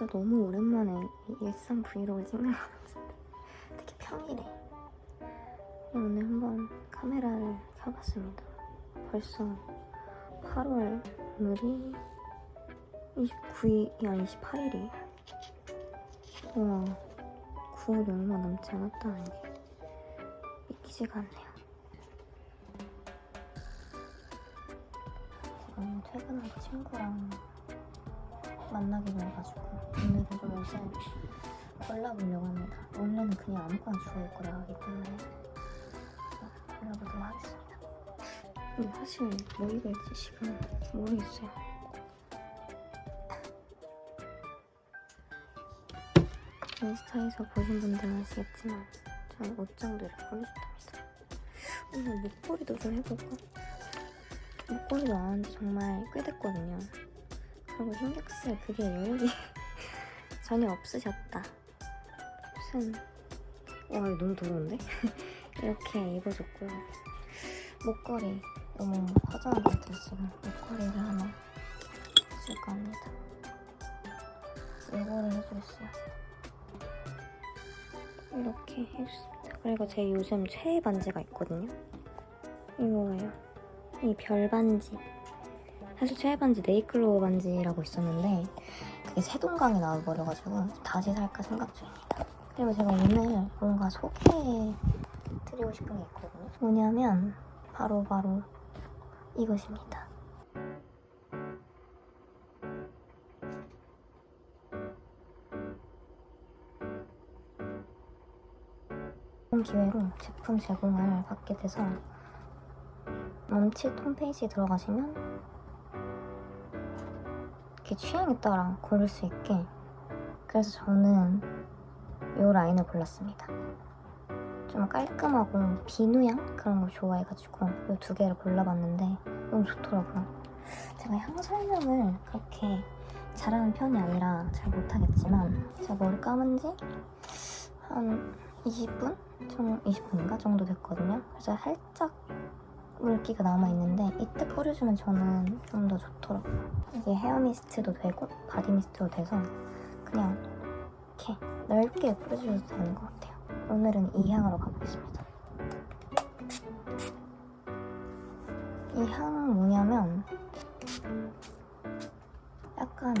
진짜 너무 오랜만에 이 일상 브이로그 찍는 것 같은데. 되게 평일에. 오늘 한번 카메라를 켜봤습니다. 벌써 8월 오늘이 29일이 아니 28일이에요. 와 9월이 얼마 남지 않았다는 게 믿기지가 않네요. 지금 퇴근하고 친구랑 만나기로 해가지고 오늘은 좀 옷을 골라보려고 합니다. 원래는 그냥 아무거나 주워 입고 나가기 때문에 골라보도록 하겠습니다. 근데 사실 뭐 입을지 지금 모르겠어요. 인스타에서 보신 분들은 아시겠지만 저는 옷장들을 보내줬답니다. 오늘 목걸이도 좀 해볼까? 목걸이도 안 한지 정말 꽤 됐거든요. 그리고 신경 쓸 그게 여력이 전혀 없으셨다. 무슨 와 이거 너무 더러운데? 이렇게 입어줬고요. 목걸이 너무 허전한 것 지금 목걸이를 하나 해줄까 합니다. 이거를 해주겠어요. 이렇게 해줬습니다. 그리고 제 요즘 최애 반지가 있거든요. 이거예요. 이 별 반지. 사실 최애 반지 네이클로우 반지라고 있었는데 그게 세동강이 나와버려가지고 다시 살까 생각 중입니다. 그리고 제가 오늘 뭔가 소개해드리고 싶은 게 있거든요. 뭐냐면 바로 바로 이것입니다. 이번 기회로 제품 제공을 받게 돼서 멈칫 홈페이지에 들어가시면 이렇게 취향에 따라 고를 수 있게 그래서 저는 이 라인을 골랐습니다. 좀 깔끔하고 비누향 그런 걸 좋아해가지고 이 두 개를 골라봤는데 너무 좋더라고요. 제가 향 설명을 그렇게 잘하는 편이 아니라 잘 못하겠지만 제가 머리 감은 지 한 20분? 정, 20분인가 정도 됐거든요. 그래서 살짝 물기가 남아있는데 이때 뿌려주면 저는 좀 더 좋더라고요. 이게 헤어 미스트도 되고 바디 미스트도 돼서 그냥 이렇게 넓게 뿌려주셔도 되는 것 같아요. 오늘은 이 향으로 가보겠습니다. 이 향은 뭐냐면 약간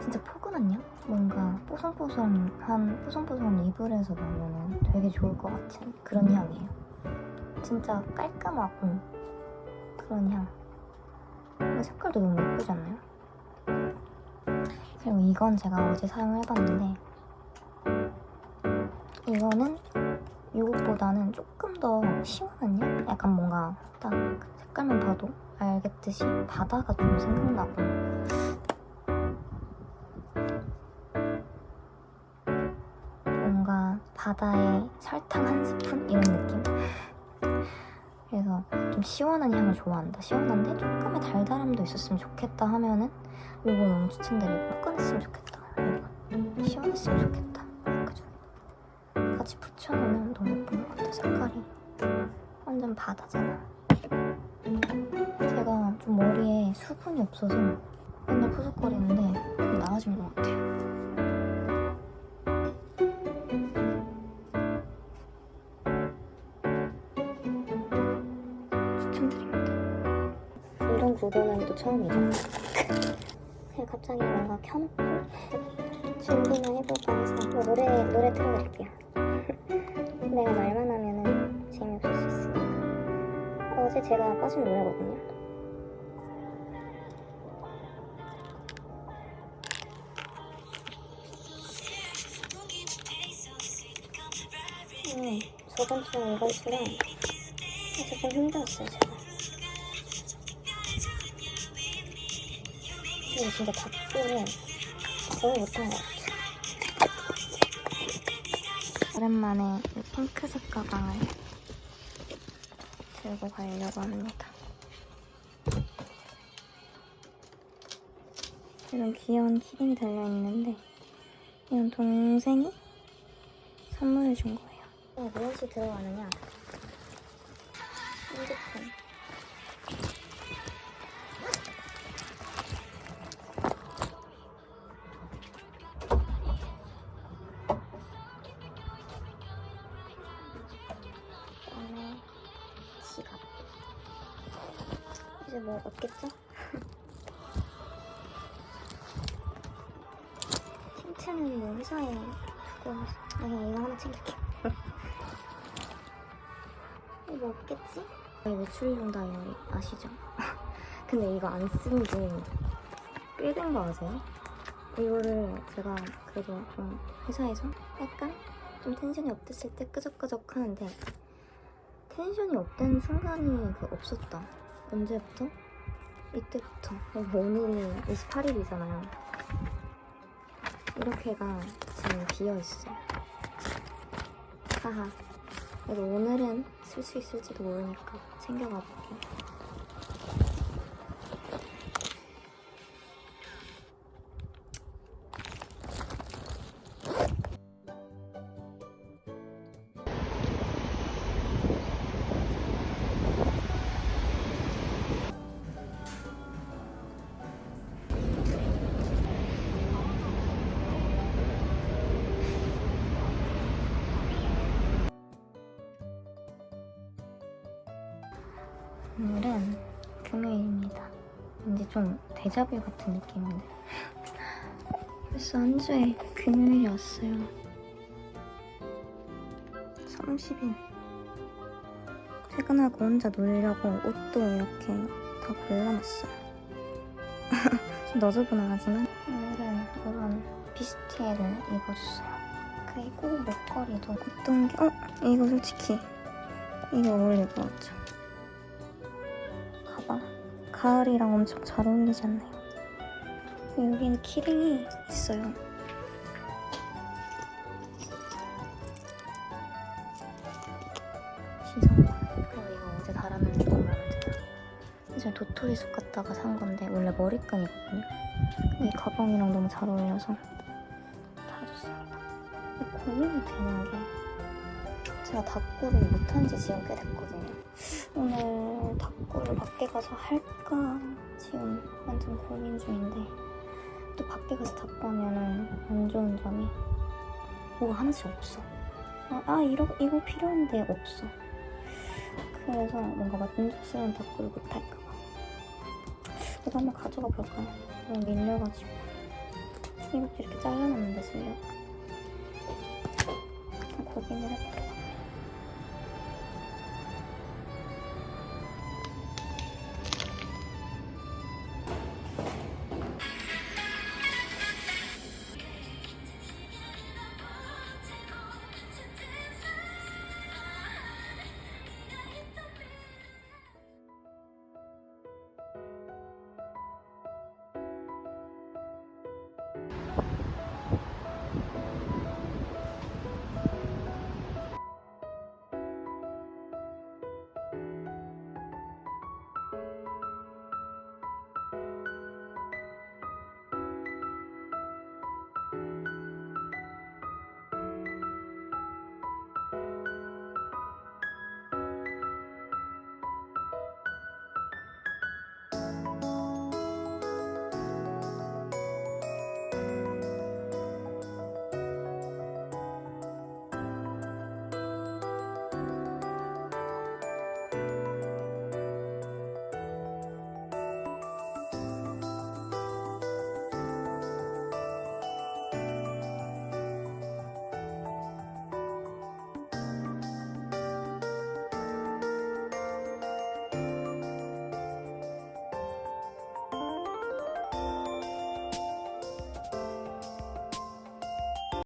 진짜 포근한 향? 뭔가 뽀송뽀송한 뽀송뽀송한 이불에서 나면은 되게 좋을 것 같은 그런 향이에요. 진짜 깔끔하고 그런 향. 색깔도 너무 예쁘지 않나요? 그리고 이건 제가 어제 사용을 해봤는데 이거는 이것보다는 조금 더 시원한 향? 약간 뭔가 딱 색깔만 봐도 알겠듯이 바다가 좀 생각나고 뭔가 바다에 설탕 한 스푼 이런 느낌? 그래서 좀 시원한 향을 좋아한다. 시원한데 조금의 달달함도 있었으면 좋겠다 하면은 이거 너무 추천드리고 포근했으면 좋겠다. 이거 시원했으면 좋겠다. 그죠? 같이 붙여놓으면 너무 예쁜 것 같아. 색깔이 완전 바다잖아. 제가 좀 머리에 수분이 없어서 맨날 푸석거리는데 좀 나아진 것 같아요. 구도는 또 처음이죠. 그냥 갑자기 뭔가 켜놓고 준비만 해볼까 해서 뭐 노래 노래 틀어드릴게요. 내가 말만 하면은 재미없을 수 있으니까. 어제 제가 빠진 노래거든요. 음, 저번 주에 이번 주랑 좀 힘들었어요 제가. 근데 진짜 답변을 거의 못한 것 같아요. 오랜만에 이 핑크색 가방을 들고 가려고 합니다. 이런 귀여운 키링이 달려있는데 이건 동생이 선물해 준 거예요. 어, 무엇이 들어가느냐? 핸드폰. 뭐 없겠죠? 힌트는 뭐 회사에 두고 아니 이거 하나 챙길게요 이거 뭐 없겠지? 이 외출용 다이어리 아시죠? 근데 이거 안 쓴 지 꽤 된 거 아세요? 이거를 제가 그래도 좀 회사에서 약간 좀 텐션이 업됐을 때 끄적끄적 하는데 텐션이 업된 순간이 그 없었다. 언제부터? 이때부터. 어, 오늘이 28일이잖아요. 이렇게가 지금 비어있어요. 하하. 그래도 오늘은 쓸 수 있을지도 모르니까 챙겨가 볼게 오늘은 금요일입니다. 왠지 좀 데자뷰 같은 느낌인데. 벌써 한 주에 금요일이 왔어요. 30일. 퇴근하고 혼자 놀려고 옷도 이렇게 다 골라놨어요. 좀 너저분하지만 오늘은 이런 비스티에를 입었어요. 그리고 목걸이도 어떤 게, 어? 이거 솔직히 이게 어울릴 것 같죠? 가을이랑 엄청 잘 어울리지 않나요? 여기는 키링이 있어요. 그리고 이거 어제 달았는데 너무 마음에 들어요. 이제 도토리 숲 갔다가 산 건데 원래 머리끈이거든요. 근데 이 가방이랑 너무 잘 어울려서 달아줬습니다. 근데 고민이 되는 게 제가 닭구를 못한 지 지금 꽤 됐거든요. 오늘 닭구를 밖에 가서 할까 지금 완전 고민 중인데 또 밖에 가서 닭구 하면은 안 좋은 점이 뭐가 하나씩 없어. 아, 아 이러, 이거 필요한데 없어. 그래서 뭔가 만족스러운 닭구를 못할까 봐. 그래도 한번 가져가 볼까요? 너무 밀려가지고. 이것도 이렇게 잘라놨는데 쓰려고. 고민을 해보려고.